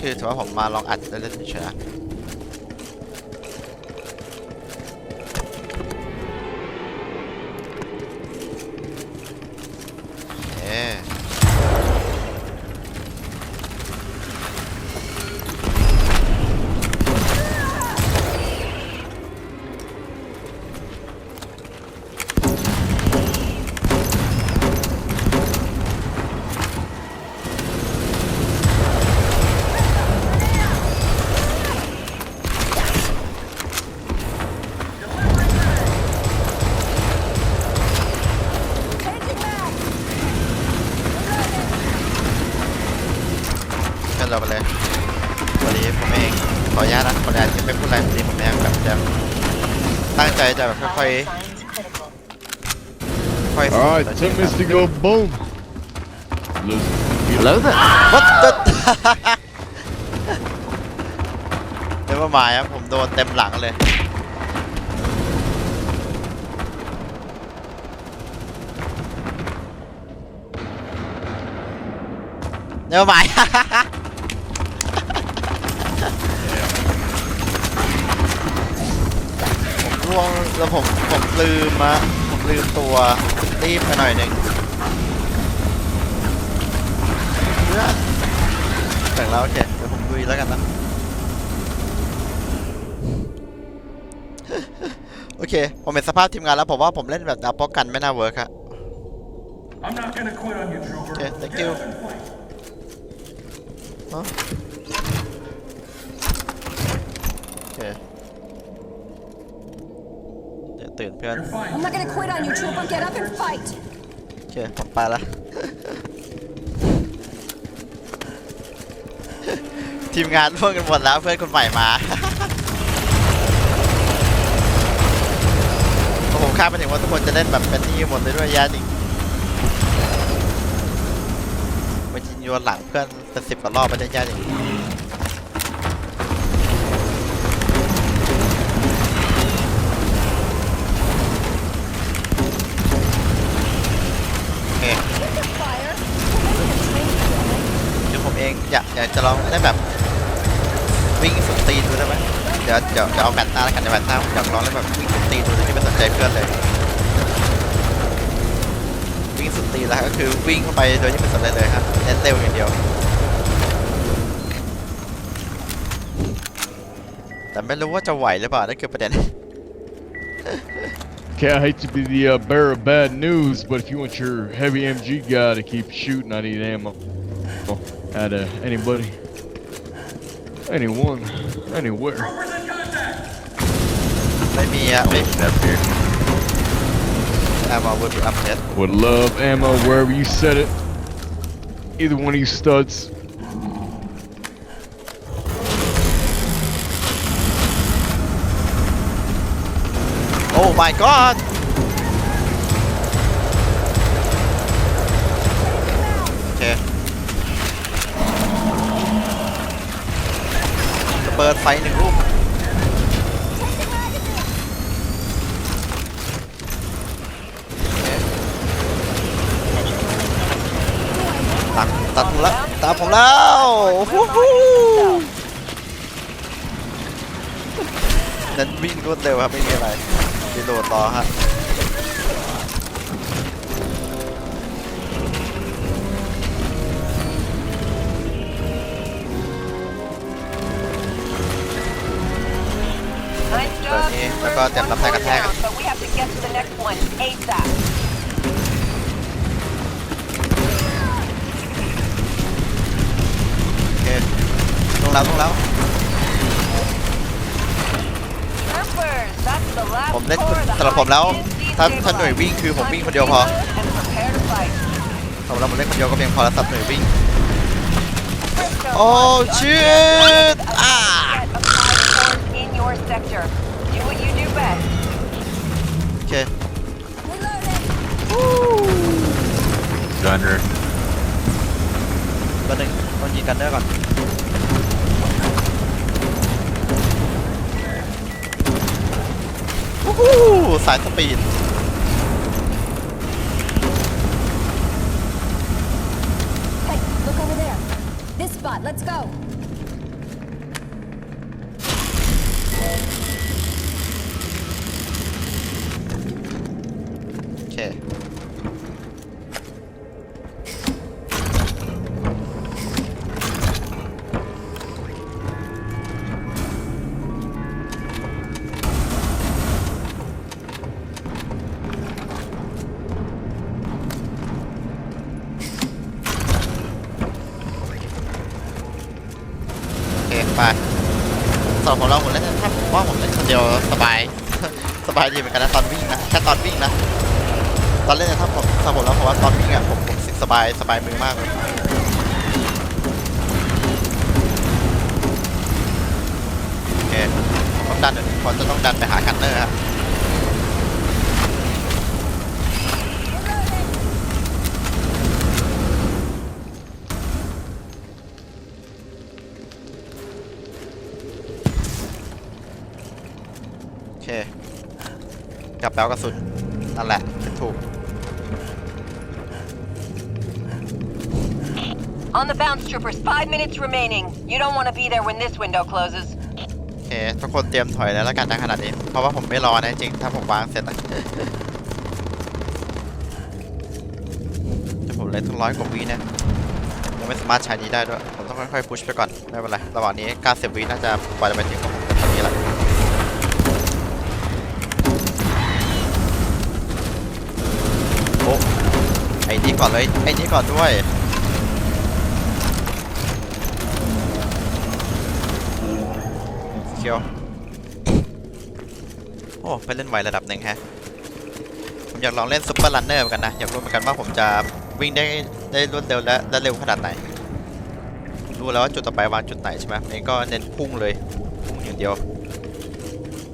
คือผมนี่คือถือว่าผมมาลองอัดเล่นๆเฉยๆนะ ๆ All right, ten minutes to go. Boom. Let's get Hello there. What the เดี๋ยวมาหมายครับผมโดนเต็มหลังเลยเดี๋ยวหมาย ผม ร่วงแล้วผมผมลืมอะผมลืมตัวรีบไปหน่อยหนึ่งเพื่อนแต่งแล้วโอเคเดี๋ยวผมลุยแล้วกันนะโอเค ผมเห็นสภาพทีมงานแล้วผมว่าผมเล่นแบบดับป้องกันไม่น่าเวิร์กอะ I'm not gonna quit on you, Trooper. Okay, thank Get you. up and fight. ฮะโอเคเดี๋ยว ตื่นเพื่อน You're fine. I'm not gonna quit on you, Trooper. Get up and fight. โอเคผมไปละ ทีมงานร่วงกันหมดแล้วเพื่อนคนใหม่มา โอ้โหคาดไม่ถึงว่าทุกคนจะเล่นแบบเป็นนี่หมดเลยด้วยยาจริงไปจินโยนหลังเพื่อนเป็นสิบกว่ารอบไปได้ยาจริง จะลองได้แบบวิ่งสุดตีนดูได้ไหมเดี๋ยวเดี๋ยวเดี๋ยวเอาแมตช์หน้าแล้วกันในแมตช์หน้าอยากลองได้แบบวิ่งสุดตีนดูโดยที่ไม่สนใจเพื่อนเลย วิ่งสุดตีนแล้วก็คือวิ่งเข้าไปโดยที่ไม่สนใจเลยครับเน้นเร็วอย่างเดียว แต่ไม่รู้ว่าจะไหวหรือเปล่านั่นคือประเด็น Okay, I hate to be the uh, bearer of bad news, but if you want your heavy MG guy to keep shooting, I need ammo at uh, anybody, anyone, anywhere. Troopers in contact. ไม่มีอะไม่มีแบบนี้แอมเอาวุธอัพเดต Would love ammo wherever you set it. Either one of you studs. Oh my god ดไฟหนึ่งลูกตัดตัดผมแล้วตามผมแล้วฮู้ฮู้นั้นวิ่งรวดเร็วครับไม่มีอะไรรีโหลดต่อฮะ เปิด job. นี้แล้วก็เตรียมรับแรงกระแทก Down, but we have to get to the next one ASAP. โอเคลงแล้วลงแล้ว Troopers, that's the last ผมเล่น core of the สำหรับผมแล้ว high-density ถ้าถ้าหน่วยวิ่งคือผมวิ่งคนเดียวพอ And prepare to fight. สำหรับผมเล่นคนเดียวก็เพียงพอแล้วสำหรับหน่วยวิ่ง Crypto, Oh mark the shit! objectives Ah! of high cores in your sector. Do what you do best. โอเค Reloading. Gunner. ก็หนึ่งต้องยิงกันเนอร์ก่อน วู้ฮู้สายสปีด Hey, look over there. spot. Let's go. ไปสำหรับของเราหมดแล้วถ้าผมว่าผมเล่นคนเดียวสบาย สบายดีเหมือนกันนะตอนวิ่งนะแค่ตอนวิ่งนะตอนเล่นเนี่ยถ้าผมถ้าผมแล้วผมว่าตอนวิ่งอะผมผมรู้สึกสบายสบายมือมากเลยโอเคต้องดันเดี๋ยวนี้พอจะต้องดันไปหาคันเนอร์ครับ ปลกระสุนนั่นแหละคิดถูก On the bounce, troopers. Five minutes remaining. You don't want to be there when this window closes. โอเคทุกคนเตรียมถอยแล้วแล้วกันนะขนาดนี้ เพราะว่าผมไม่รอนะจริงๆถ้าผมวางเสร็จนะ จะผมเล่นทั้งร้อยกว่าวิเนี่ยยังไม่สามารถใช้นี้ได้ด้วย ผมต้องค่อยๆพุชไปก่อน ไม่เป็นไร ระหว่างนี้ 90 วิน่าจะกว่าจะไปถึงของผม ไอ้นี่ก่อนเลยไอ้นี่ก่อนด้วยเคียวโอ้ไปเล่นไวระดับหนึ่งฮะผมอยากลองเล่นซุปเปอร์รันเนอร์เหมือนกันนะ อยากรู้เหมือนกันว่าผมจะวิ่งได้ได้รวดเร็วและและเร็วขนาดไหน รู้แล้วว่าจุดต่อไปวางจุดไหนใช่ไหมผมเองก็เน้นพุ่งเลย พุ่งอย่างเดียว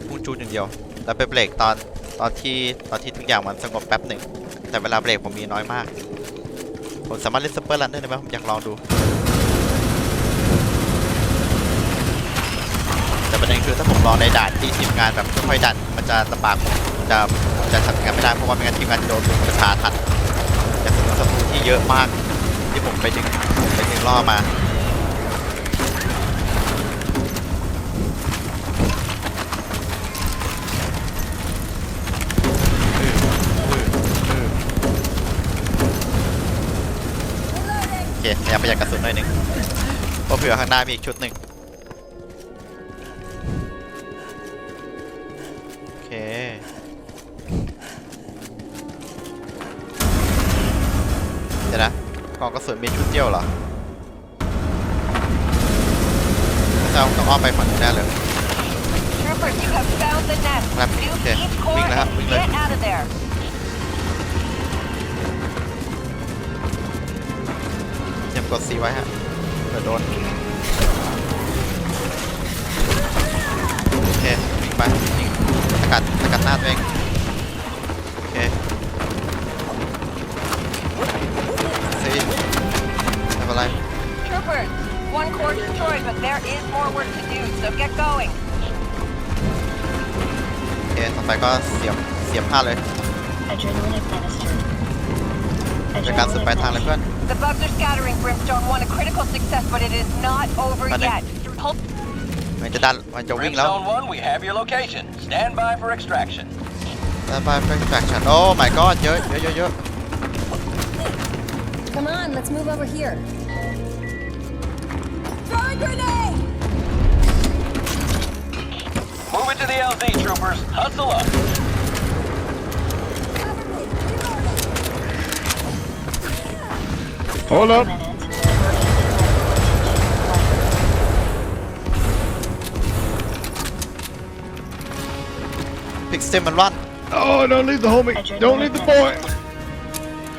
พุ่งจูดอย่างเดียว แล้วไปเบรกตอนตอนที่ตอนที่ทุกอย่างมันสงบแป๊บหนึ่ง แต่เวลาเบรกผมมีน้อยมาก ผมสามารถเล่นซุปเปอร์รันด์ได้ไหมผมอยากลองดู แต่ประเด็นคือถ้าผมลองในด่านที่ทีมงานแบบค่อยๆดันมันจะลำบากผมจะผมจะทำงานไม่ได้เพราะว่าไม่งั้นทีมงานจะโดนลุมประชาทันแต่สำหรับศัตรูที่เยอะมากที่ผมไปดึงไปดึงล่อมาอืออืออือโอ เคพยายามประหยัดกระสุนหน่อยหนึงเพราะเผื่อข้างหน้ามีอีกชุดหนึ่งโอเคเดี๋ยวนะกล่องกระสุนมีชุดเดียวเหรอจะเอาต้องอ้อมไปฝั่งนู้นแน่เลย Troopers, you have found the nest. Right, Nuke okay. each core Wing lahat, and wing get lahat. out of there. เตรียม กด C ไว้ฮะเผื่อโดนโอเควิ่งไปวิ่งสกัดสกัดหน้าตัวเองโอเคซีไม่เป็นไร Troopers, one core destroyed, but there is more work to do, so get going. โอเคต่อไปก็เสียบเสียบผ้าเลย Adrenaline administered. เป็นการสุดปลายทางเลยเพื่อน The bugs are scattering, Brimstone. Won a critical success, but it is not over Pardon? yet. Hold มันจะดัน มันจะวิ่งแล้ว Brimstone 1, we have your location. Stand by for extraction. แล้วไปเฟกแฟคชั่นโอ้ my god เยอะเยอะเยอะเยอะ Come on, let's move over here. Throwing grenade! Move it to the LZ, troopers. Hustle up. Hold up. Pick stem and run Oh, don't leave the homie. Don't leave the boy.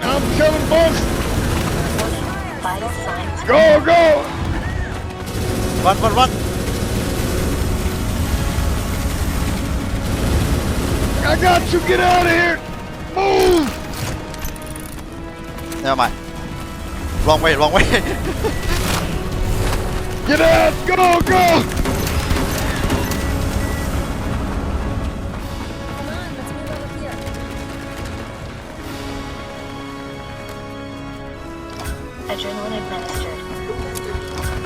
I'm coming, boss. Go, go. run run run I got you. Get out of here. Move. never mind wrong way wrong way Get out. Go, go. Come on, let's move over here.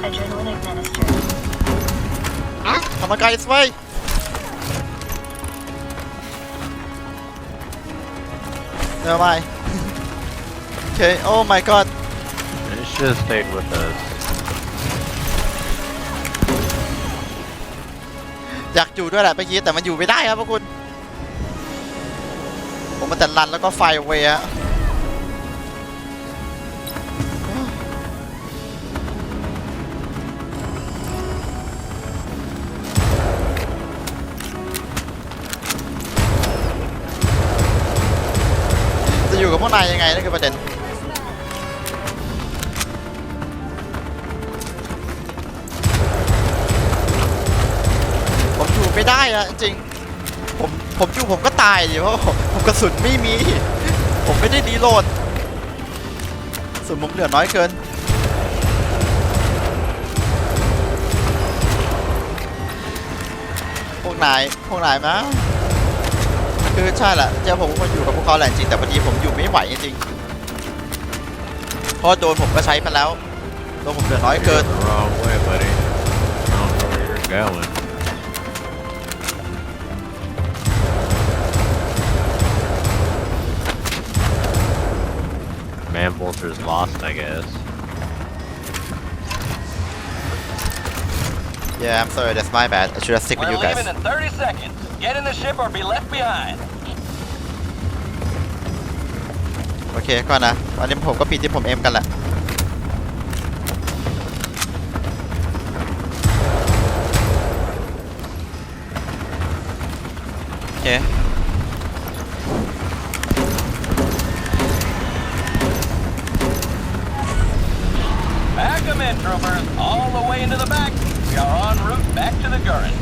Adrenaline administered. my god it's way never mind okay oh my god It should have stayed with us. อยากอยู่ด้วยแหละเมื่อกี้แต่มันอยู่ไม่ได้ครับพวกคุณ ผมมันแต่รันแล้วก็ไฟเวย์ฮะจะอยู่กับพวกนายยังไงนั่นคือประเด็น ได้อะจริง ผมผมอยู่ผมก็ตายดิเพราะผมผมกระสุนไม่มี ผมไม่ได้รีโหลดกระสุนผมเหลือน้อยเกินพวกนายพวกนายมาคือใช่แหละเจ้าผมก็อยู่กับพวกเขาแหละจริงแต่พอดีผมอยู่ไม่ไหวจริงเพราะโดนผมก็ใช้ไปแล้วโดนผมเหลือน้อยเกิน The wrong way, buddy. I don't know where you're going. Man Vulture's lost, I guess. Yeah I'm sorry that's my bad I should have stick with We're you guys leaving in 30 seconds. Get in the ship or be left behind. โอเคก่อนนะตอนนี้ผมก็ปิดที่ผมเอมกันแหละโอเค Back 'em in, troopers. All the way into the back. We are en route back to the Gurren.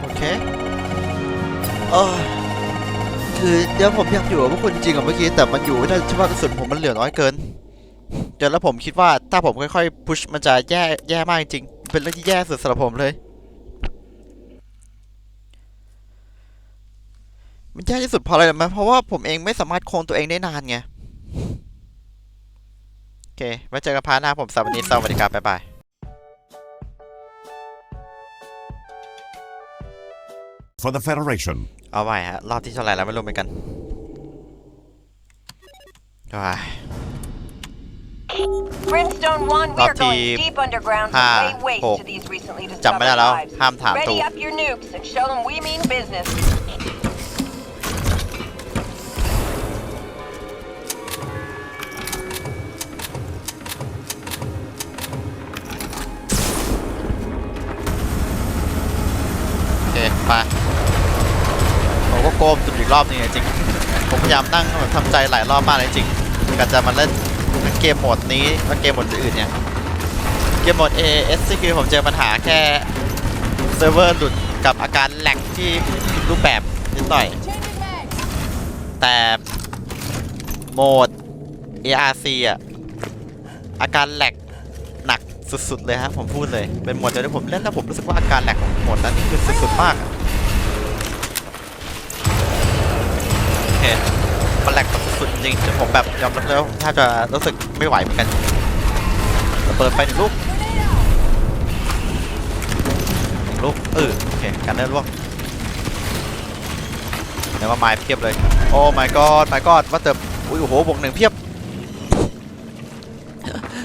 โอเคเออคือเดี๋ยวผมอยากอยู่กับพวกคุณจริงอะเมื่อกี้แต่มันอยู่ไม่ได้เฉพาะกระสุนผมมันเหลือน้อยเกินเดี๋ยวแล้วผมคิดว่าถ้าผมค่อยๆพุชมันจะแย่แย่มากจริง เป็นเรื่องที่แย่สุดสำหรับผมเลย มันแย่ที่สุดเพราะอะไรรู้ไหมเพราะว่าผมเองไม่สามารถคงตัวเองได้นานไง โอเค ไว้เจอกันพาร์ทหน้าผมสวัสดีสวัสดีครับบ๊ายบาย for the Federation. เอาไว้ฮะ รอบที่เท่าไหร่แล้วไม่รู้เหมือนกันว้าย Brimstone 1, we are Top going team. deep underground to Ha, lay waste hộp. to these recently จำไม่ discovered ได้แล้ว lives. ห้ามถามตู Ready up your nukes and show them we mean business. โอเคไปผมก็โกมจุดอีกรอบหนึงจริงๆผมพยายามนั่งแบบทำใจหลายรอบมากเลยจริงก็จะมาเล่น ทั้งเกมโหมดนี้และเกมโหมดอื่นเนี่ย เกมโหมด AS ที่คือผมเจอปัญหาแค่เซิร์ฟเวอร์หลุดกับอาการแหลกที่ผิดรูปแบบนิดหน่อย แต่โหมด ARC อะ อาการแหลกหนักสุดๆเลยฮะผมพูดเลย เป็นโหมดเดียวที่ผมเล่นแล้วผมรู้สึกว่าอาการแหลกของโหมดนั้นนี่คือสุดๆมากโอเคมันแหลก สุดจริงจผมแบบยอมรับเลยว่าผมแทบจะรู้สึกไม่ไหวเหมือนกันระเบิดไปหนึ่งลูกหนึ่งลูกเออโอเคกันได้ร่วงแล้วก็ไม้เพียบเลยโอ้ my god my god ว่าแต่อุ้ยโอ้โหบวกหนึ่งเพียบ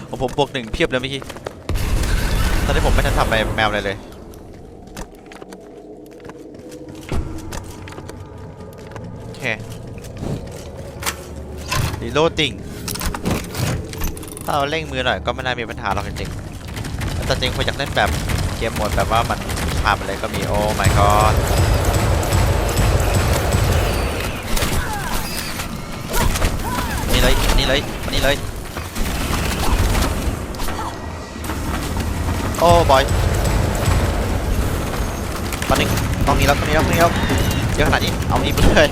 โอ้ผมบวกหนึ่งเพียบเลยเมื่อกี้ตอนนี้ผมไม่ทันทำไปแมวเลยเลยโอเคีโลดติ้งถ้าเราเร่งมือหน่อยก็ไม่น่ามีปัญหาหรอกจริงๆแต่จริงผมอยากเล่นแบบเกมโหมดแบบว่ามันพาไปเลยก็มีโอ้ my god นี่เลยนี่เลยนี่เลยโอ้บอยมาหนึ่งตรงนี้แล้วตรงนี้แล้วตรงนี้แล้วเยอะขนาดนี้เอานี้ไปเลย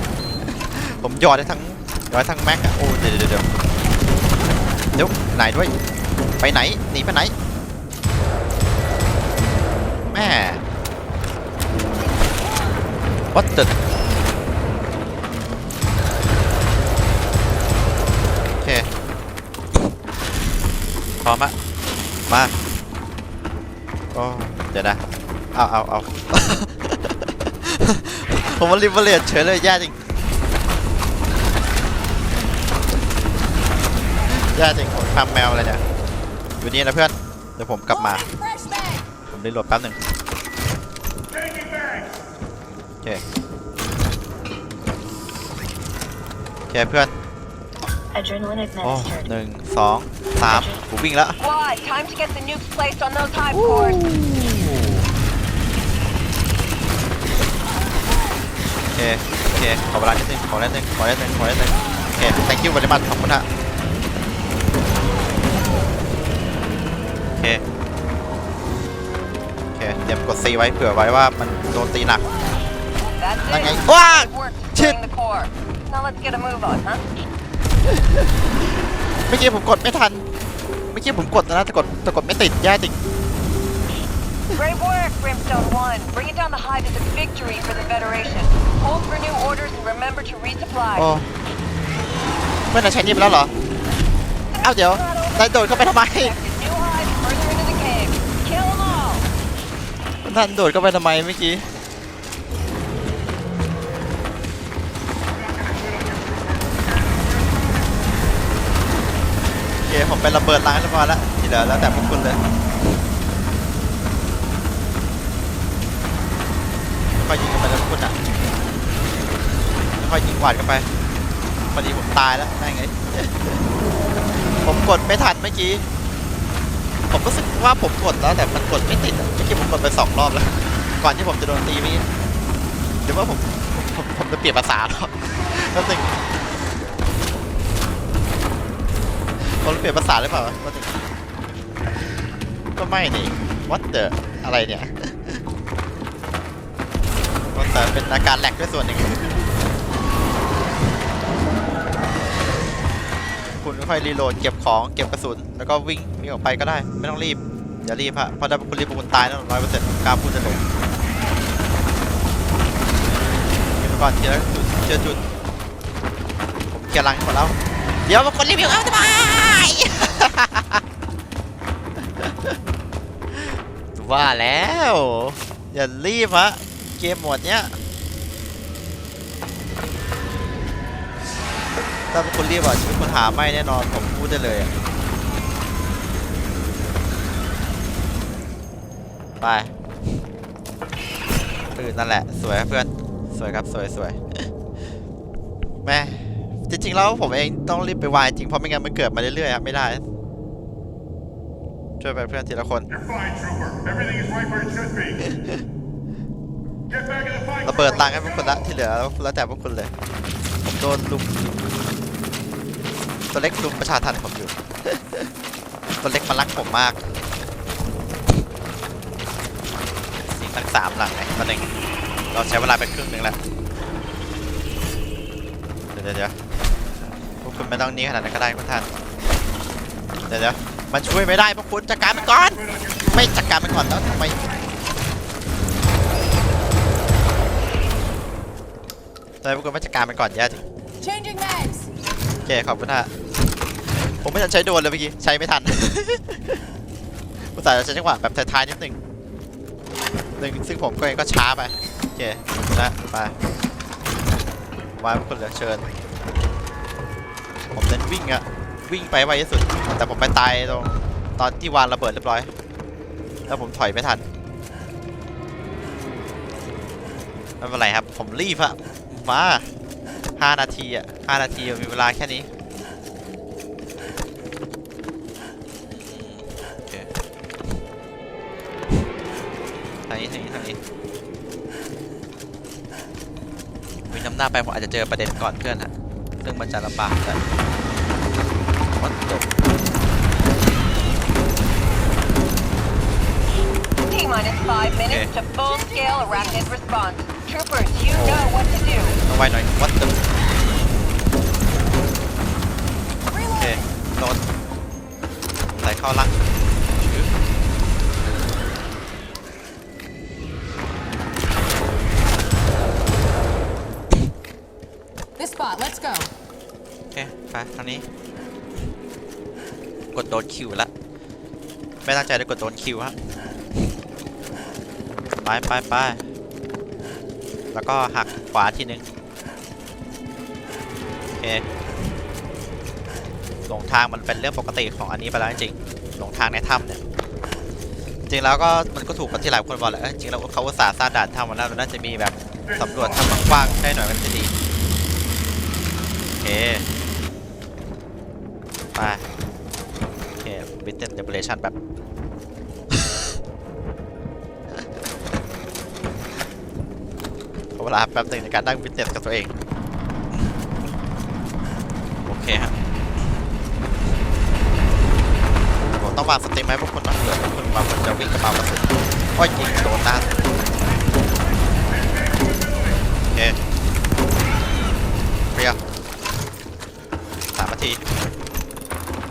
ผมหยอดได้ทั้ง หยอดได้ทั้งแม็กอะโอ้เดี๋ยวเดี๋ยวเดี๋ยวเดี๋ยวไหนด้วย ไปไหนหนีไปไหนแม่ what the โอเคพร้อมอะมาโอ้เดี๋ยวนะ เอาเอาเอา ผมว่าริเวอร์เลียนเฉยเลยแย่จริง แย่จริงผมทำแมวอะไรเนี่ย อยู่นี่นะเพื่อน เดี๋ยวผมกลับมา Fresh bag. ผมได้โหลดแป๊บหนึ่ง Taking bags. โอเคโอเคเพื่อน Adrenaline โอ้ administered. หนึ่งสองสามผมวิ่งแล้ว Squad, time to get the nukes placed on those hive cores. โอเค โอเค ขอเวลานิดนึงขอนิดนึงขอนิดนึงขอนิดนึงโอเค thank you very much ขอบคุณฮะ กด C ไว้เผื่อไว้ว่ามันโดนตีหนัก That's it. Okay. Good Ah! work Shit. destroying the core. Now let's get a move on, huh? เมื่อกี้ผมกดไม่ทันเมื่อกี้ผมกดนะแต่กดแต่กดไม่ติดแย่จริง Great work, Brimstone 1. Bringing down the hive is a victory for the Federation. Hold for new orders and remember to resupply. โอ้เพื่อนเราใช้นี่ไปแล้วเหรอ เอ้าเดี๋ยว นายโดดเข้าไปทำไม Connected new hive further into the cave. Kill them all. ท่านโดดเข้าไปทำไมเมื่อกี้โอเคผมไประเบิดล้างเรียบร้อยแล้วที่เหลือแล้วแต่พวกคุณเลยค่อยยิงกันไปแล้วพวกคุณอะค่อยยิงหวาดกันไปพอดีผมตายแล้วนั่นไงผมกดไม่ทันเมื่อกี้ ผมรู้สึกว่าผมกดแล้วแต่มันกดไม่ติดอะเมื่อกี้ผมกดไปสองรอบแล้ว ก่อนที่ผมจะโดนตีมื่อกี้หรือว่าผมผมผมจะเปลี่ยนภาษาแล้วก็ตึงผมเปลี่ยนภาษาหรือเปล่าก็ตึงก็ไม่นี่ what the อะไรเนี่ย what the เป็นอาการแหลกด้วยส่วนหนึ่ง คุณค่อยๆรีโหลดเก็บของเก็บกระสุน แล้วก็วิ่งวิ่งออกไปก็ได้ ไม่ต้องรีบ อย่ารีบฮะเพราะถ้าคุณรีบคุณตายแน่นอนร้อยเปอร์เซ็นต์กล้าพูดได้เลยเก็บไปก่อนทีละจุดทีละจุดผมเกียร์ลังให้หมดแล้วเดี๋ยวมาคนรีวิวเอาทำไมว่าแล้ว อย่ารีบฮะเกมโหมดเนี้ย ถ้าเป็นคนรีบอะชีวิตคนหาไม่แน่นอนผมพูดได้เลยไปเออนั่นแหละ สวยครับเพื่อนสวยครับสวยสวยแม่จริงๆแล้วผมเองต้องรีบไปวายจริงเพราะไม่งั้นมันเกิดมาเรื่อยๆไม่ได้ช่วยไปเพื่อนทีละคนระเบิดตังค์ให้พวกคุณละที่เหลือแล้วแต่พวกคุณเลยผมโดนลุม ตัวเล็กลุมประชาทันผมอยู่ ตัวเล็กมันรักผมมากสิงทั้งสามหลังไงประเด็นเราใช้เวลาไปครึ่งหนึ่งแล้ว เดี๋ยวเดี๋ยวเดี๋ยวพวกคุณไม่ต้องหนี้ขนาดนั้นก็ได้คุณท่าน เดี๋ยวเดี๋ยวมันช่วยไม่ได้พวกคุณจัดการมันก่อน ไม่จัดการมันก่อนแล้วทำไมทำไมพวกคุณไม่จัดการมันก่อนแย่จริง Changing mags. โอเคขอบคุณฮะ ผมไม่ทันใช้โดนเลยเมื่อกี้ ใช้ไม่ทันอุตส่าห์จะใช้จังหวะแบบท้ายๆนิดหนึ่งหนึ่งซึ่งผมก็เองก็ช้าไป โอเคนะไปวางคุณเหลือเชิญ ผมเน้นวิ่งอะวิ่งไปไวที่สุด แต่ผมไปตายตรงตอนที่วางระเบิดเรียบร้อย แล้วผมถอยไม่ทันไม่เป็นไรครับ ผมรีบอะมาห้านาทีอะห้านาทีมีเวลาแค่นี้ ทางนี้ทางนี้ทางนี้วิ่งนำหน้าไปผมอาจจะเจอประเด็นก่อนเพื่อนฮะซึ่งมันจะลำบากแต่วัดจบ T minus five minutes to full scale arachnid response. Troopers, you know what to do. ต้องไวหน่อยวัดจบโอเคโดนใส่เข้าลัง ไปทางนี้ กดโดนคิวแล้วไม่ตั้งใจจะกดโดนคิวฮะไปไปไปแล้วก็หักขวาทีนึงโอเคหลงทางมันเป็นเรื่องปกติของอันนี้ไปแล้วจริงหลงทางในถ้ำเนี่ยจริงแล้วก็มันก็ถูกกับที่หลายคนบอกแหละเอ้ยจริงแล้วเขาอุตส่าห์สร้างด่านถ้ำมาแล้วนน่าจะมีแบบสำรวจถ้ำกว้างๆให้หน่อยมันจะดีโอเค ไป โอเคบิท เทนเดเบเลชันแบบขอเวลาแป๊บหนึงในการนั่งบิทเนสกับตัวเอง โอเคฮะผมต้องวางสเต็มให้พวกคุณนะเผื่อพวกคุณบางคนจะวิ่งกระเป๋ากระสุนโอ้ยยิงโดนหน้าโอเคเคลียร์สามนาที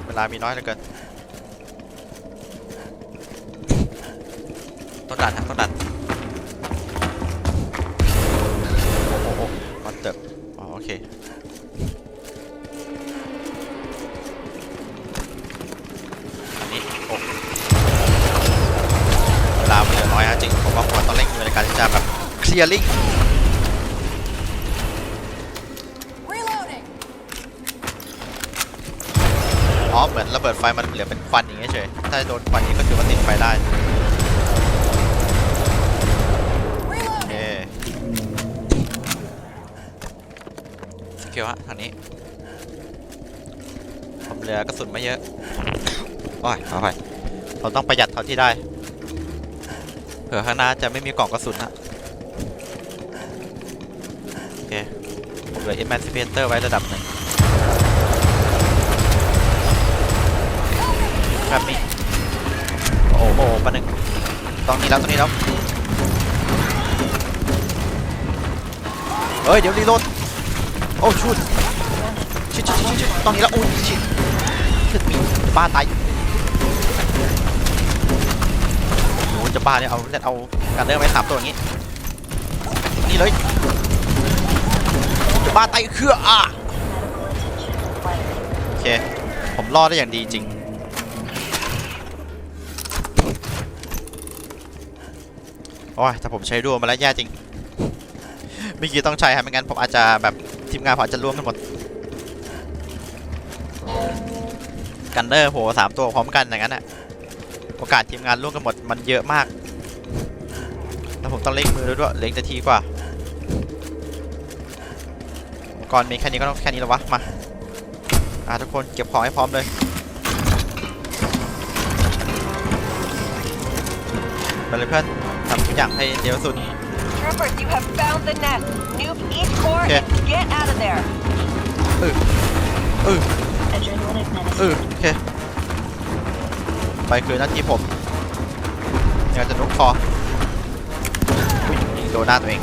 เวลามีน้อยเหลือเกิน ต้องดันครับต้องดันโอ้โหมันเติบอ๋อโอเคอันนี้โอ้เวลามันเหลือน้อยฮะจริงผมว่าควรต้องเร่งมือในการที่จะแบบเคลียร์ลิงอ๋อเหมือนระเบิดไฟมันเหลือเป็นควันอย่างเงี้ยเฉยถ้าโดนควันนี้ก็ถือว่าติดไฟได้ สกิลฮะทางนี้ ผมเหลือกระสุนไม่เยอะ โอ้ยเอาไปเราต้องประหยัดเท่าที่ได้ เผื่อข้างหน้าจะไม่มีกล่องกระสุนฮะโอเคผมเหลือ Emancipator ไว้ระดับหนึ่งแบบนี้โอ้โหปะหนึ่งตรงนี้แล้วตรงนี้แล้ว เฮ้ย เดี๋ยวรีโหลด อ้ชุดชิดชิดชิดชิดตรงนี้แล้วอุ้ยชิดชิดมีบ้าตายโอ้โหจะบ้าเนี่ยเอาเล่นเอาการเดินไปสามตัวอย่างงี้นี่เลยจะบ้าตายเครืออะโอเคผมรอดได้อย่างดีจริงโอ้ยแต่ผมใช้ร่วมมาแล้วแย่จริงเมื่อกี้ต้องใช้ครับไม่งั้นผมอาจจะแบบ ทีมงานผมอาจจะร่วมกันหมด กันเดอร์โหสามตัวพร้อมกันอย่างนั้นอะโอกาสทีมงานร่วมกันหมดมันเยอะมาก แล้วผมต้องเล็งมือด้วยด้วยเล็งจะทีกว่าอุปก่อนมีแค่นี้ก็ต้องแค่นี้แล้ววะ มา อะทุกคนเก็บของให้พร้อมเลย ไปเลยเพื่อนทำทุกอย่างให้เร็วสุด Troopers, you have found the nest. Nuke each core Okay. And get out of there. เออเออ Adrenaline เออ administered. โอเค ไปคือหน้าที่ผมอยากจะนุกคออุ้ยยิงโดนหน้าตัวเอง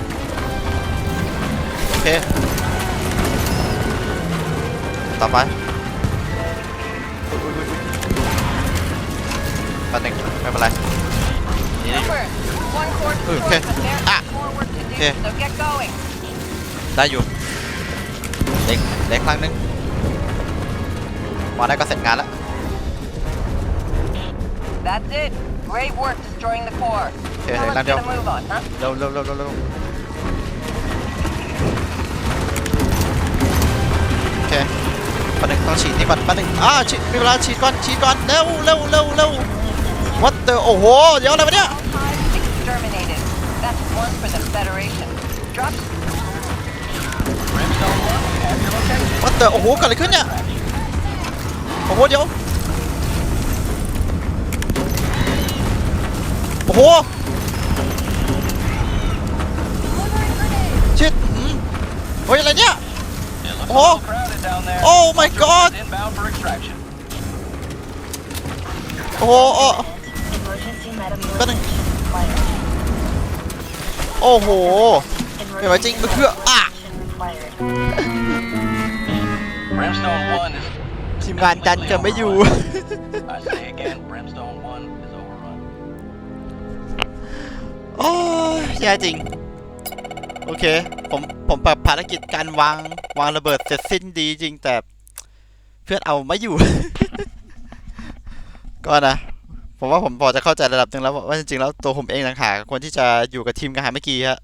โอเค ต่อไปอุ๊ยอุ๊ยอุ๊ยอุ๊ยแป๊บนึงไม่เป็นไรนี่นี่ Troopers, one core Ooh, destroyed, okay. but there's Ah. more work to do, Okay. so get going. ได้อยู่ เล็กเล็กครั้งนึง มาได้ก็เสร็จงานแล้ว That's it. Great work destroying the core. Okay, now lang let's get daw. a move on, huh? เร็วเร็วเร็วเร็วเร็วโอเคปันหนึ่งต้องฉีดนี่ก่อนปันหนึ่งอ่าฉีดมีเวลาฉีดก่อนฉีดก่อนเร็วเร็วเร็วเร็ว what the โอ้โห เดี๋ยวอะไรวะเนี่ย All hives exterminated. That's one for the Federation. Drop Brimstone 1, we ว่าแต่โอ้โหเกิดอะไรขึ้นเนี่ย โอ้โห เดี๋ยว โอ้โห ชิดโอ้ย อะไรเนี่ย โอ้โห Oh my god โอ้โหแป๊นโอ้โหเห็นไหมจริงเพื่ออะ ทีมงานจันจะไม่อยู่ I say again, Brimstone 1 is overrun. โอ้ยแย่จริงโออเค ผม ผมแบบภารกิจการวาง วางระเบิดเสร็จสิ้นดีจริงแต่ เพื่อนเอาไม่อยู่ ก็นะ ผมว่าผมพอจะเข้าใจระดับหนึ่งแล้วว่าจริงๆแล้วตัวผมเองต่างหากควรที่จะอยู่กับทีมกระหายเมื่อกี้ฮะ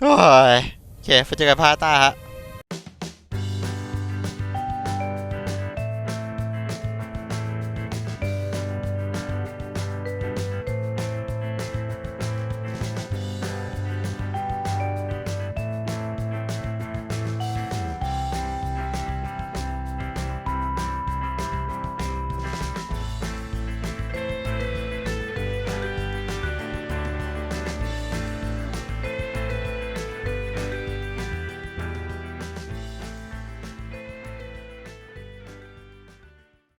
โอ้ย โอเคไปเจอกันพาร์ต้าฮะ